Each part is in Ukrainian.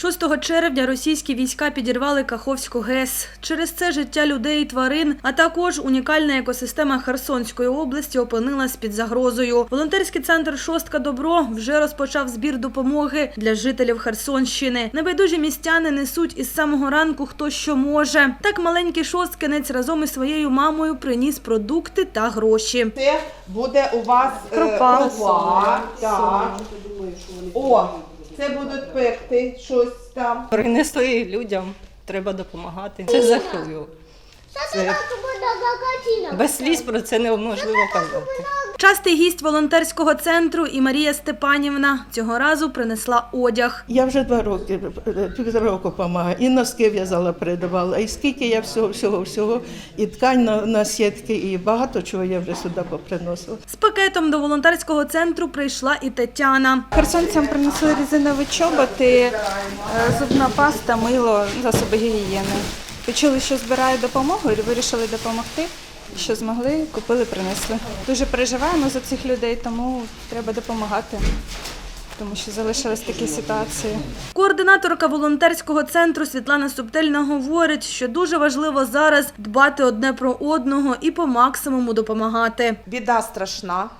6 червня російські війська підірвали Каховську ГЕС. Через це життя людей і тварин, а також унікальна екосистема Херсонської області опинилась під загрозою. Волонтерський центр Шостка Добро вже розпочав збір допомоги для жителів Херсонщини. Небайдужі містяни несуть із самого ранку хто що може. Так маленький шосткинець разом із своєю мамою приніс продукти та гроші. Це буде у вас е, Крупа. крупа, так. О, це будуть пекти щось там. Принесли людям, треба допомагати. Це жахливо. Це без сліз про це неможливо казати. Частий гість волонтерського центру і Марія Степанівна цього разу принесла одяг. Я вже два роки, півтора року допомагаю. І носки в'язала, передавала. І скільки я всього, всього, всього, і ткань на, на сітки, і багато чого я вже сюди поприносила. З пакетом до волонтерського центру прийшла і Тетяна. Херсонцям принесли резинові чоботи, е, зубна паста, мило, засоби гігієни. Почули, що збирають допомогу і вирішили допомогти. Що змогли, купили, принесли. Дуже переживаємо за цих людей, тому треба допомагати, тому що залишились такі ситуації. Координаторка волонтерського центру Світлана Субтельна говорить, що дуже важливо зараз дбати одне про одного і по максимуму допомагати. Біда страшна.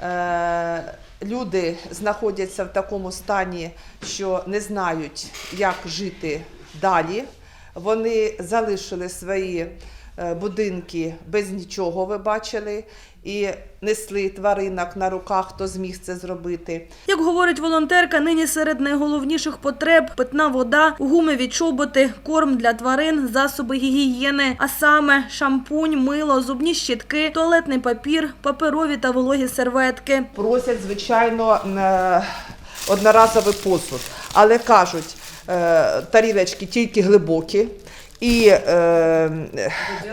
Е, Люди знаходяться в такому стані, що не знають, як жити далі. Вони залишили свої е, будинки без нічого, ви бачили, і несли тваринок на руках, хто зміг це зробити. Як говорить волонтерка, нині серед найголовніших потреб питна вода, гумові чоботи, корм для тварин, засоби гігієни, а саме шампунь, мило, зубні щітки, туалетний папір, паперові та вологі серветки. просять, звичайно, е, одноразовий посуд, але кажуть, тарілочки тільки глибокі, і е,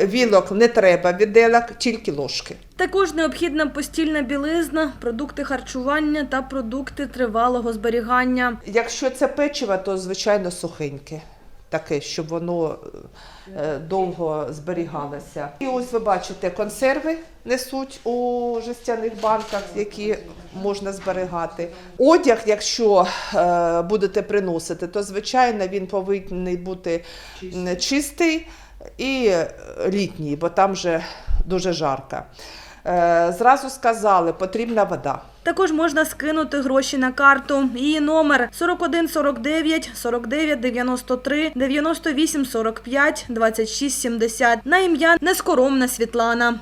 вілок не треба віделок, тільки ложки. Також необхідна постільна білизна, продукти харчування та продукти тривалого зберігання. Якщо це печиво, то звичайно сухеньке. Таке, щоб воно е, довго зберігалося. І ось ви бачите, консерви несуть у жестяних банках, які можна зберігати. Одяг, якщо е, будете приносити, то звичайно він повинен бути чистий і е, літній, бо там вже дуже жарко. Е, Зразу сказали, потрібна вода. Також можна скинути гроші на карту. Її номер 41 49 49 93 98 45 26 70 на ім'я Нескоромна Світлана.